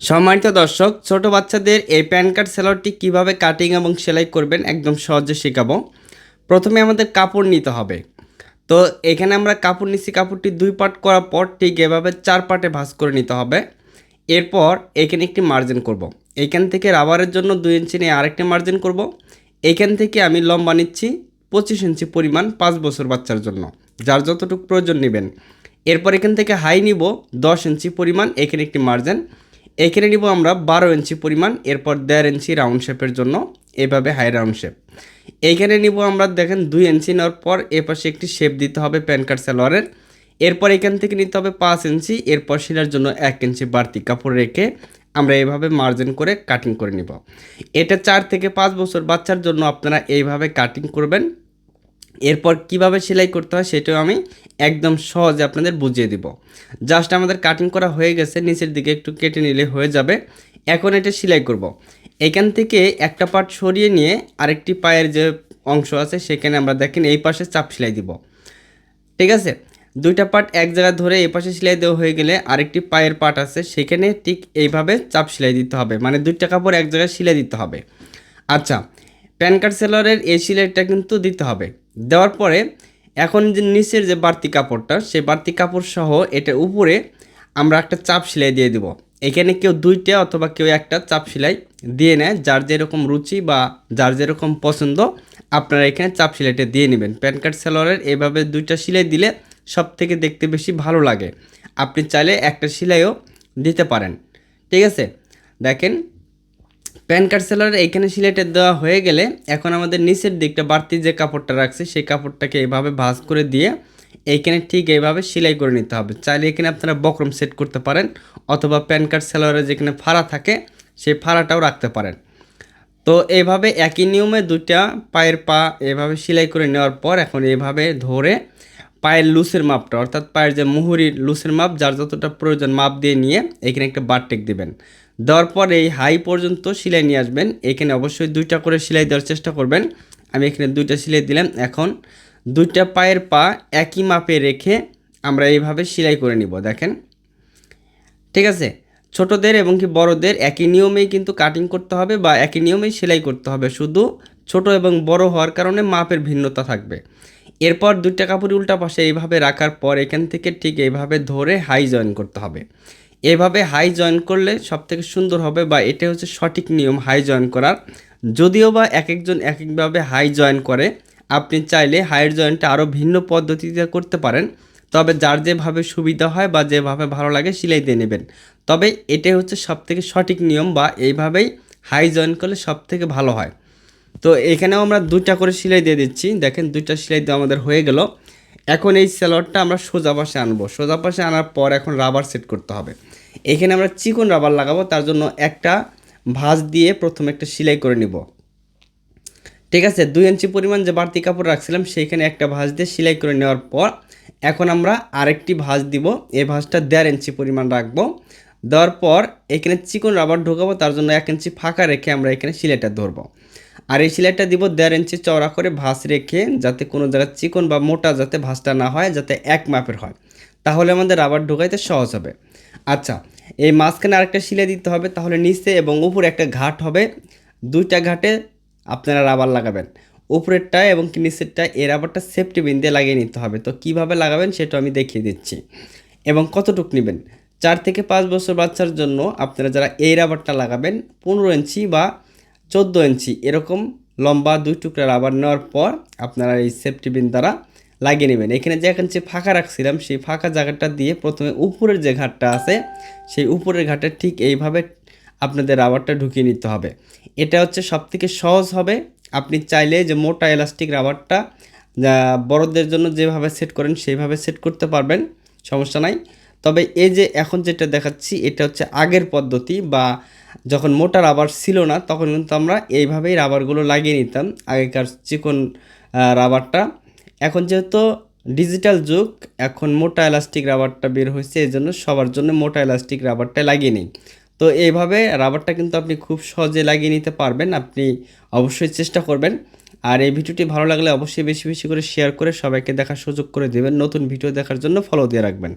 সম্মানিত দর্শক, ছোট বাচ্চাদের এই প্যান কার্ড সেলারটি কীভাবে কাটিং এবং সেলাই করবেন একদম সহজে শেখাবো। প্রথমে আমাদের কাপড় নিতে হবে। তো এখানে আমরা কাপড় নিচ্ছি, কাপড়টি দুই পার্ট করার পর ঠিক এভাবে চার পার্টে ভাঁজ করে নিতে হবে। এরপর এখানে একটি মার্জিন করব। এইখান থেকে রাবারের জন্য দুই ইঞ্চি নিয়ে আরেকটি মার্জিন করব। এখান থেকে আমি লম্বা নিচ্ছি পঁচিশ ইঞ্চি পরিমাণ পাঁচ বছর বাচ্চার জন্য, যার যতটুকু প্রয়োজন নেবেন। এরপর এখান থেকে হাই নিব দশ ইঞ্চি পরিমাণ, এখানে একটি মার্জিন। এখানে নিব আমরা বারো ইঞ্চি পরিমাণ, এরপর দেড় ইঞ্চি রাউন্ড শেপের জন্য, এভাবে হাই রাউন্ড শেপ এইখানে নিব আমরা দেখেন দুই ইঞ্চি নেওয়ার পর এ পাশে একটি শেপ দিতে হবে প্যান কার্ড সালোয়ারের। এরপর এখান থেকে নিতে হবে পাঁচ ইঞ্চি, এরপর শিলার জন্য এক ইঞ্চি বাড়তি কাপড় রেখে আমরা এইভাবে মার্জিন করে কাটিং করে নিব। এটা চার থেকে পাঁচ বছর বাচ্চার জন্য আপনারা এইভাবে কাটিং করবেন। এরপর কীভাবে সেলাই করতে হয় সেটাও আমি একদম সহজে আপনাদের বুঝিয়ে দিব। জাস্ট আমাদের কাটিং করা হয়ে গেছে, নিচের দিকে একটু কেটে নিলে হয়ে যাবে। এখন এটা সেলাই করব। এখান থেকে একটা পার্ট সরিয়ে নিয়ে আরেকটি পায়ের যে অংশ আছে, সেখানে আমরা দেখেন এই পাশে চাপ সেলাই দিব। ঠিক আছে? দুইটা পার্ট এক জায়গায় ধরে এই পাশে সেলাই দেওয়া হয়ে গেলে আরেকটি পায়ের পার্ট আছে, সেখানে ঠিক এইভাবে চাপ সেলাই দিতে হবে। মানে দুইটা কাপড় এক জায়গায় সেলাই দিতে হবে। আচ্ছা প্যান কার্ড সেলারের এই সেলাইটা কিন্তু দিতে হবে। দেওয়ার পরে এখন যে নিচের যে বাড়তি কাপড়টা, সেই বাড়তি কাপড় সহ এটার উপরে আমরা একটা চাপ সেলাই দিয়ে দেব। এখানে কেউ দুইটা অথবা কেউ একটা চাপ সেলাই দিয়ে নেয়, যার যেরকম রুচি বা যার যেরকম পছন্দ, আপনারা এখানে চাপ সেলাইটা দিয়ে নেবেন। প্যান কার্ড সেলারের এভাবে দুইটা সেলাই দিলে সব থেকে দেখতে বেশি ভালো লাগে। আপনি চাইলে একটা সেলাইও দিতে পারেন। ঠিক আছে? দেখেন প্যান কার্ড সেলার এইখানে সিলেটে দেওয়া হয়ে গেলে এখন আমাদের নিচের দিকটা বাড়তি যে কাপড়টা রাখছে, সেই কাপড়টাকে এইভাবে ভাঁজ করে দিয়ে এইখানে ঠিক এইভাবে সেলাই করে নিতে হবে। চাইলে এখানে আপনারা বক্রম সেট করতে পারেন অথবা প্যান কার্ড সেলারে যেখানে ফাড়া থাকে, সেই ফাড়াটাও রাখতে পারেন। তো এইভাবে একই নিয়মে দুইটা পায়ের পা এভাবে সেলাই করে নেওয়ার পর এখন এইভাবে ধরে পায়ের লুসের মাপটা, অর্থাৎ পায়ের যে মুহুরির লুসের মাপ, যার যতটা প্রয়োজন মাপ দিয়ে নিয়ে এখানে একটা বারটেক দিবেন। দেওয়ার পর এই হাই পর্যন্ত সেলাই নিয়ে আসবেন। এখানে অবশ্যই দুইটা করে সেলাই দেওয়ার চেষ্টা করবেন। আমি এখানে দুইটা সেলাই দিলাম। এখন দুইটা পায়ের পা একই মাপে রেখে আমরা এইভাবে সেলাই করে নিব, দেখেন। ঠিক আছে? ছোটদের এবং কি বড়দের একই নিয়মেই কিন্তু কাটিং করতে হবে বা একই নিয়মেই সেলাই করতে হবে। শুধু ছোট এবং বড় হওয়ার কারণে মাপের ভিন্নতা থাকবে। এরপর দুইটা কাপড় উল্টা পাশে এইভাবে রাখার পর এখান থেকে ঠিক এইভাবে ধরে হাই জয়েন করতে হবে। এভাবে হাই জয়েন করলে সব থেকে সুন্দর হবে বা এটা হচ্ছে সঠিক নিয়ম হাই জয়েন করার। যদিও বা এক একজন এক একভাবে হাই জয়েন করে, আপনি চাইলে হাইয়ের জয়েনটা আরও ভিন্ন পদ্ধতিতে করতে পারেন। তবে যার যেভাবে সুবিধা হয় বা যেভাবে ভালো লাগে সেলাই দিয়ে নেবেন। তবে এটাই হচ্ছে সব থেকে সঠিক নিয়ম বা এইভাবেই হাই জয়েন করলে সব থেকে ভালো হয়। তো এখানেও আমরা দুইটা করে সেলাই দিয়ে দিচ্ছি। দেখেন দুইটা সেলাই দিয়ে আমাদের হয়ে গেল। এখন এই সেলরটা আমরা সোজা পাশে আনব। সোজা পাশে আনার পর এখন রাবার সেট করতে হবে। এখানে আমরা চিকন রাবার লাগাবো, তার জন্য একটা ভাঁজ দিয়ে প্রথমে একটা সেলাই করে নিব। ঠিক আছে, দুই ইঞ্চি পরিমাণ যে বাড়তি কাপড় রাখছিলাম, সেইখানে একটা ভাঁজ দিয়ে সেলাই করে নেওয়ার পর এখন আমরা আরেকটি ভাঁজ দিব। এই ভাঁজটা দেড় ইঞ্চি পরিমাণ রাখব। দেওয়ার পর এখানে চিকন রাবার ঢোকাবো, তার জন্য এক ইঞ্চি ফাঁকা রেখে আমরা এখানে সিলাইটা ধরবো। আর এই সিলাইটা দিব দেড় ইঞ্চি চওড়া করে ভাঁজ রেখে, যাতে কোনো জায়গায় চিকন বা মোটা যাতে ভাঁজটা না হয়, যাতে এক মাপের হয়। তাহলে আমাদের রাবার ঢোকাইতে সহজ হবে। আচ্ছা এই মাঝখানে আরেকটা সিলাই দিতে হবে, তাহলে নিচে এবং উপরে একটা ঘাট হবে। দুইটা ঘাটে আপনারা রাবার লাগাবেন। উপরেরটা এবং নিচেরটা, এই রাবারটা সেফটি বিন দিয়ে লাগিয়ে নিতে হবে। তো কীভাবে লাগাবেন সেটা আমি দেখিয়ে দিচ্ছি। এবং কতটুক নেবেন? চার থেকে পাঁচ বছর বাচ্চার জন্য আপনারা যারা এই রাবারটা লাগাবেন, পনেরো ইঞ্চি বা চোদ্দ ইঞ্চি, এরকম লম্বা দুই টুকরা রাবার নেওয়ার পর আপনারা এই সেফটি বিন দ্বারা লাগিয়ে নেবেন। এখানে যে এখন যে ফাঁকা রাখছিলাম, সেই ফাঁকা জায়গাটা দিয়ে প্রথমে উপরের যে ঘাটটা আছে, সেই উপরের ঘাটে ঠিক এইভাবে আপনাদের রাবারটা ঢুকিয়ে নিতে হবে। এটা হচ্ছে সবথেকে সহজ হবে। আপনি চাইলে যে মোটা এলাস্টিক রাবারটা বড়দের জন্য যেভাবে সেট করেন, সেইভাবে সেট করতে পারবেন, সমস্যা নাই। তবে এই যে এখন যেটা দেখাচ্ছি, এটা হচ্ছে আগের পদ্ধতি বা যখন মোটা রাবার ছিল না, তখন কিন্তু আমরা এইভাবেই রাবারগুলো লাগিয়ে নিতাম। আগেকার চিকন রাবারটা। এখন যেহেতু ডিজিটাল যুগ, এখন মোটা এলাস্টিক রাবারটা বের হয়েছে, এই জন্য সবার জন্য মোটা এলাস্টিক রাবারটা লাগিয়ে নিই তো এইভাবে রাবারটা কিন্তু আপনি খুব সহজে লাগিয়ে নিতে পারবেন, আপনি অবশ্যই চেষ্টা করবেন। আর এই ভিডিওটি ভালো লাগলে অবশ্যই বেশি বেশি করে শেয়ার করে সবাইকে দেখার সুযোগ করে দেবেন, নতুন ভিডিও দেখার জন্য ফলো দিয়ে রাখবেন।